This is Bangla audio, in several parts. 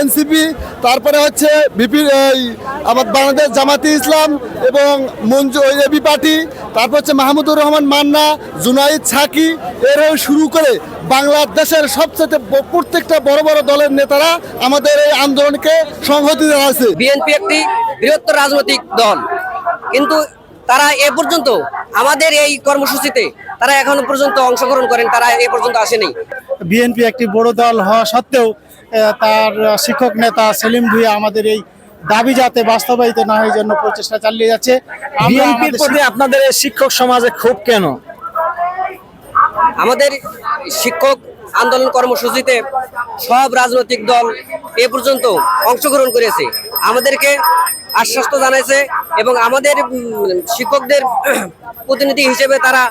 এনসিপি, তারপরে হচ্ছে বিপি, এই আমার বাংলাদেশ জামাতি ইসলাম এবং মঞ্জু এবি পার্টি, তারপর হচ্ছে মাহমুদুর রহমান মান্না, জুনাইদ ছাকি এরাও শুরু করে বাংলাদেশের সবচেয়ে প্রত্যেকটা বড় বড় দলের নেতারা আমাদের এই আন্দোলনকে সংহতি জানাচ্ছে বিএনপি একটি বৃহত্তর রাজনৈতিক দল। কিন্তু তারা এ পর্যন্ত আমাদের এই কর্মসূচিতে, তারা এখনও পর্যন্ত অংশগ্রহণ করেন, তারা এ পর্যন্ত আসেনি। বিএনপি একটি বড় দল হওয়া সত্ত্বেও তার শিক্ষক নেতা সেলিম ভুইয়া আমাদের এই দাবি যাতে বাস্তবায়িত না হয় জন্য প্রচেষ্টা চালিয়ে যাচ্ছে। বিএনপির প্রতি আপনাদের এই শিক্ষক সমাজে খুব কেন? আমাদের শিক্ষক আন্দোলন কর্মসূচিতে সব রাজনৈতিক দল এ পর্যন্ত অংশগ্রহণ করেছে। আমাদেরকে আশ্বাস তো জানাইছে এবং আমাদের শিক্ষকদের প্রতিনিধি হিসেবে তারা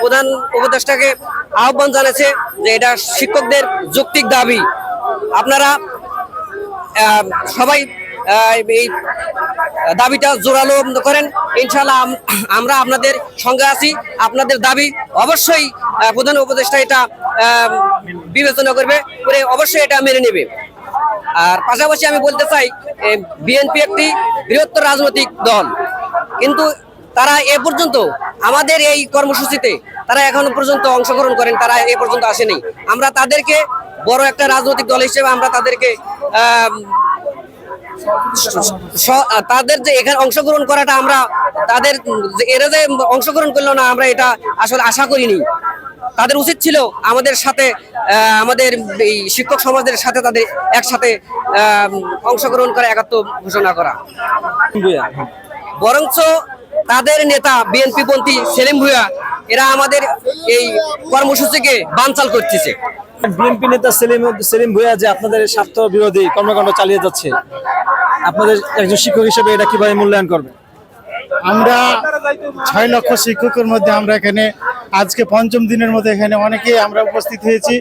প্রধান উপদেষ্টাকে আহ্বান জানাচ্ছে যে এটা শিক্ষকদের যৌক্তিক দাবি। আপনারা সবাই এই দাবিটা জোরালো করেন। ইনশাল্লাহ আমরা আপনাদের সঙ্গে আছি, আপনাদের দাবি অবশ্যই প্রধান উপদেষ্টা এটা বিবেচনা করবে, করে অবশ্যই এটা মেনে নেবে। আর পাশাপাশি আমি বলতে চাই বিএনপি একটি বৃহত্তর রাজনৈতিক দল। কিন্তু তারা এ পর্যন্ত আমাদের এই কর্মসূচিতে তারা এখনও পর্যন্ত অংশগ্রহণ করেন, তারা এ পর্যন্ত আসেনি। আমরা তাদেরকে বড় একটা রাজনৈতিক দল হিসেবে আমরা তাদেরকে তাদের যে এখানে অংশগ্রহণ করাটা আমরা তাদের এরা যে অংশগ্রহণ করল না, আমরা এটা আসলে আশা করিনি। তাদের উচিত ছিল আমাদের সাথে আমাদের এই শিক্ষক সমাজের সাথে তাদের একসাথে অংশগ্রহণ করে একাত্ম ঘোষণা করা। বরঞ্চ তাদের নেতা বিএনপি পন্থী সেলিম ভুয়া এরা আমাদের এই কর্মসূচিকে বানচাল করতেছে। বিএনপি নেতা সেলিম সেলিম ভুইয়া যে আপনাদের স্বার্থ বিরোধী কর্মকাণ্ড চালিয়ে যাচ্ছে আপনাদের একজন শিক্ষক হিসেবে এটা কীভাবে মূল্যায়ন করবে? আমরা ছয় লক্ষ শিক্ষকের মধ্যে আমরা এখানে আজকে পঞ্চম দিনের মধ্যে এখানে অনেকে আমরা উপস্থিত হয়েছি।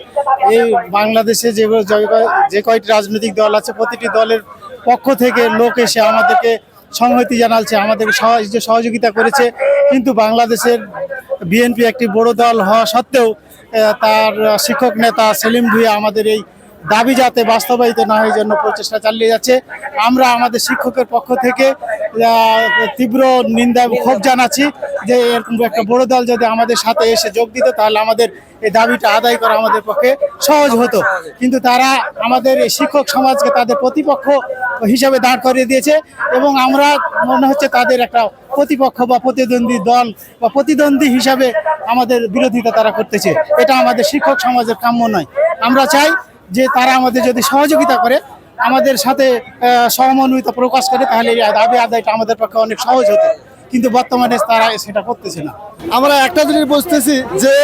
এই বাংলাদেশে যে যে- যে কয়টি রাজনৈতিক দল আছে প্রতিটি দলের পক্ষ থেকে লোক এসে আমাদেরকে সংহতি জানাচ্ছে আমাদের সহজ সহযোগিতা করেছে, কিন্তু বাংলাদেশের বিএনপি একটি বড় দল হওয়া সত্ত্বেও তার শিক্ষক নেতা সেলিম ভুইয়া আমাদের এই দাবি যাতে বাস্তবায়িত না হয় জন্য প্রচেষ্টা চালিয়ে যাচ্ছে। আমরা আমাদের শিক্ষকের পক্ষ থেকে তীব্র নিন্দা এবং ক্ষোভ জানাচ্ছি যে এরকম একটা বড় দল যদি আমাদের সাথে এসে যোগ দিত, তাহলে আমাদের এই দাবিটা আদায় করা আমাদের পক্ষে সহজ হতো। কিন্তু তারা আমাদের এই শিক্ষক সমাজকে তাদের প্রতিপক্ষ হিসাবে দাঁড় করিয়ে দিয়েছে এবং আমরা মনে হচ্ছে তাদের একটা প্রতিপক্ষ বা প্রতিদ্বন্দ্বী দল বা প্রতিদ্বন্দ্বী হিসাবে আমাদের বিরোধিতা তারা করতেছে। এটা আমাদের শিক্ষক সমাজের কাম্য নয়। আমরা চাই যে তারা আমাদের যদি সহযোগিতা করে আমাদের সাথে আহ, প্রকাশ করে তাহলে দাবি আদায়টা আমাদের পক্ষে অনেক সহজ হতো। কিন্তু বর্তমানে তারা সেটা করতেছে না। আমরা একটা জিনিস বুঝতেছি যে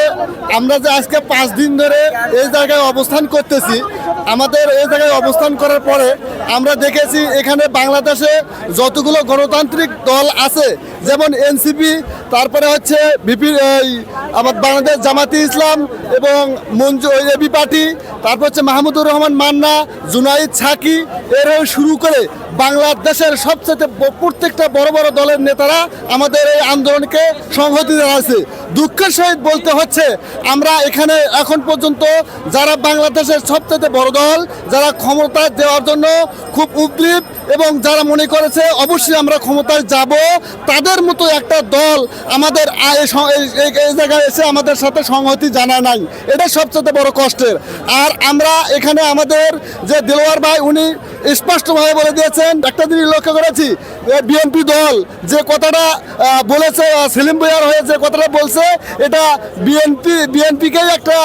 আমরা যে আজকে পাঁচ দিন ধরে এই জায়গায় অবস্থান করতেছি, আমাদের এই জায়গায় অবস্থান করার পরে আমরা দেখেছি এখানে বাংলাদেশে যতগুলো গণতান্ত্রিক দল আছে, যেমন এনসিপি, তারপরে হচ্ছে বিপি আমার বাংলাদেশ জামাতি ইসলাম এবং মঞ্জু এবি পার্টি, তারপর হচ্ছে মাহমুদুর রহমান মান্না, জুনাইদ ছাকি এরাও শুরু করে বাংলাদেশের সবচেয়ে প্রত্যেকটা বড় বড় দলের নেতারা আমাদের এই আন্দোলনকে সংহতি জানাচ্ছে দুঃখের সহিত বলতে হচ্ছে, আমরা এখানে এখন পর্যন্ত যারা বাংলাদেশের সবচেয়ে বড় দল, যারা ক্ষমতা দেওয়ার জন্য খুব উদ্গ্রীব এবং যারা মনে করেছে অবশ্যই আমরা ক্ষমতায় যাব, তাদের মতো একটা দল আমাদের এই জায়গায় এসে আমাদের সাথে সংহতি জানায় নাই। এটা সবচেয়ে বড় কষ্টের। আর আমরা এখানে আমাদের যে দেলোয়ার ভাই, উনি স্পষ্টভাবে বলে দিয়েছেন, একটা জিনিস লক্ষ্য করেছি বিএনপি দল যে কথাটা বলেছে, সেলিম বইয়ার হয়ে যে কথাটা বলছে এটা বিএনপি বিএনপিকেই একটা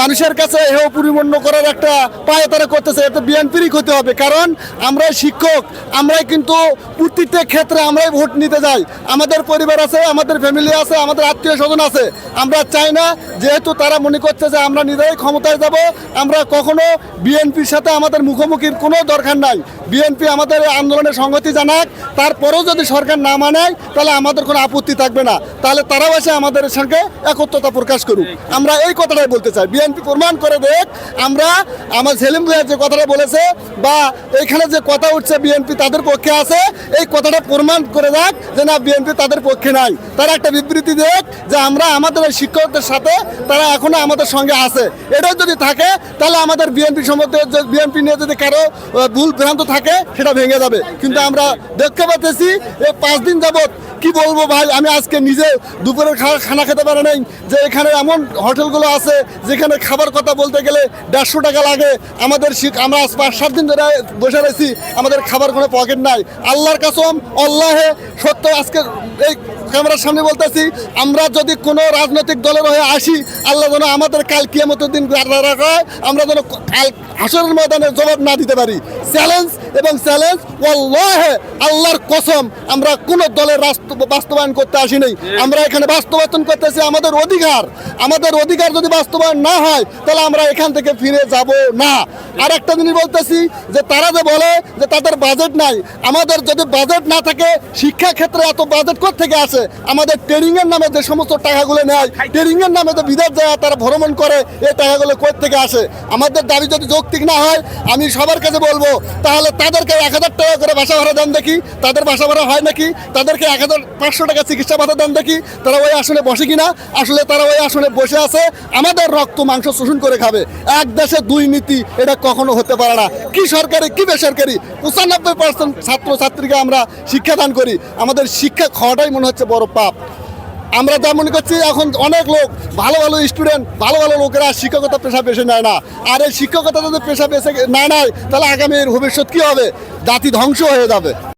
মানুষের কাছে হেয় পরিপূর্ণ করার একটা পায়ে তারা করতেছে। এটা বিএনপিরই ক্ষতি হবে। কারণ আমরা শিক্ষক, আমরাই কিন্তু প্রত্যেকটা ক্ষেত্রে আমরাই ভোট নিতে যাই। আমাদের পরিবার আছে, আমাদের ফ্যামিলি আছে, আমাদের আত্মীয় স্বজন আছে। আমরা চাই না, যেহেতু তারা মনে করছে যে আমরা নিজেরাই ক্ষমতায় যাব, আমরা কখনো বিএনপির সাথে আমাদের মুখোমুখির কোনো দরকার নাই। বিএনপি আমাদের এই আন্দোলনে সংহতি জানাক, তারপরেও যদি সরকার না মানায়, তাহলে আমাদের কোনো আপত্তি থাকবে না। তাহলে তারাও এসে আমাদের সঙ্গে একত্রতা প্রকাশ করুক। আমরা এই কথাটাই বলতে চাই। বিএনপি প্রমাণ করে দেখ, আমরা, আমার সেলিম ভাইয়া যে কথাটা বলেছে বা এখানে যে কথা উঠছে বিএনপি তাদের পক্ষে আছে, এই কথাটা প্রমাণ করে দেখ যে না, বিএনপি তাদের পক্ষে নাই। তারা একটা বিবৃতি দেখ যে আমরা আমাদের এই শিক্ষকদের সাথে তারা এখনও আমাদের সঙ্গে আছে। এটাই যদি থাকে, তাহলে আমাদের বিএনপি সম্বন্ধে বিএনপি নিয়ে যদি কারও ভুল ভ্রান্ত থাকে, সেটা ভেঙে যাবে। কিন্তু আমরা দেখতে পাচ্ছি এই পাঁচ দিন যাবত কি বলব ভাই? আমি আজকে নিজে দুপুরের খানা খেতে পারি নাই। যে এখানে এমন হোটেলগুলো আছে, যেখানে খাবার কথা বলতে গেলে দেড়শো টাকা লাগে। আমাদের শিখ আমরা আজ পাঁচ, সাত দিন ধরে বসে রয়েছি, আমাদের খাবার কোনো পকেট নাই। আল্লাহর কাসম আল্লাহে সত্য আজকে এই ক্যামেরার সামনে বলতেছি, আমরা যদি কোনো রাজনৈতিক দলের হয়ে আসি, আল্লাহ যেন আমাদের কাল কিয়ামতের দিন আমরা যেন কাল হাসরের ময়দানে জবাব না দিতে পারি। চ্যালেঞ্জ এবং চ্যালেঞ্জ ওয়াল্লাহে আল্লাহর কসম আমরা কোনো দলের বাস্তবায়ন করতে আসি নাই। আমরা এখানে বাস্তবায়ন করতেছি আমাদের অধিকার। আমাদের অধিকার যদি বাস্তবায়ন না হয় তাহলে আমরা এখান থেকে ফিরে যাব না। আর একটা জিনিস বলতেছি যে তারা যে বলে যে তাদের বাজেট নাই আমাদের যদি বাজেট না থাকে শিক্ষা ক্ষেত্রে এত বাজেট থেকে আসে? আমাদের ট্রেনিংয়ের নামে যে সমস্ত টাকাগুলো নেয় ট্রেনিংয়ের নামে যে বিদেশ যায় তারা ভ্রমণ করে এই টাকাগুলো কোথা থেকে আসে? আমাদের দাবি যদি যৌক্তিক না হয় আমি সবার কাছে বলব তাহলে তাদেরকে এক হাজার টাকা করে বাসা ভাড়া দেন দেখি। তাদের বাসা ভাড়া হয় নাকি? তাদেরকে এক হাজার পাঁচশো টাকা চিকিৎসা ভাতা দেন দেখি। তারা ওই আসনে বসে কিনা? আসলে তারা ওই আসনে বসে আছে। আমাদের রক্ত, মাংস শোষণ করে খাবে। এক দেশে দুই নীতি, এটা কখনো হতে পারে না। কি সরকারি, কি বেসরকারি? পঁচানব্বই পার্সেন্ট ছাত্র ছাত্রীকে আমরা শিক্ষাদান করি। আমাদের শিক্ষা খাওয়াটাই মনে হচ্ছে বড় পাপ। আমরা যা মনে করছি, এখন অনেক লোক, ভালো ভালো স্টুডেন্ট ভালো ভালো লোকেরা শিক্ষকতা পেশা বেছে নেয় না। আর এই শিক্ষকতা যদি পেশা বেছে না নেয় তাহলে আগামীর ভবিষ্যৎ কী হবে? জাতি ধ্বংস হয়ে যাবে।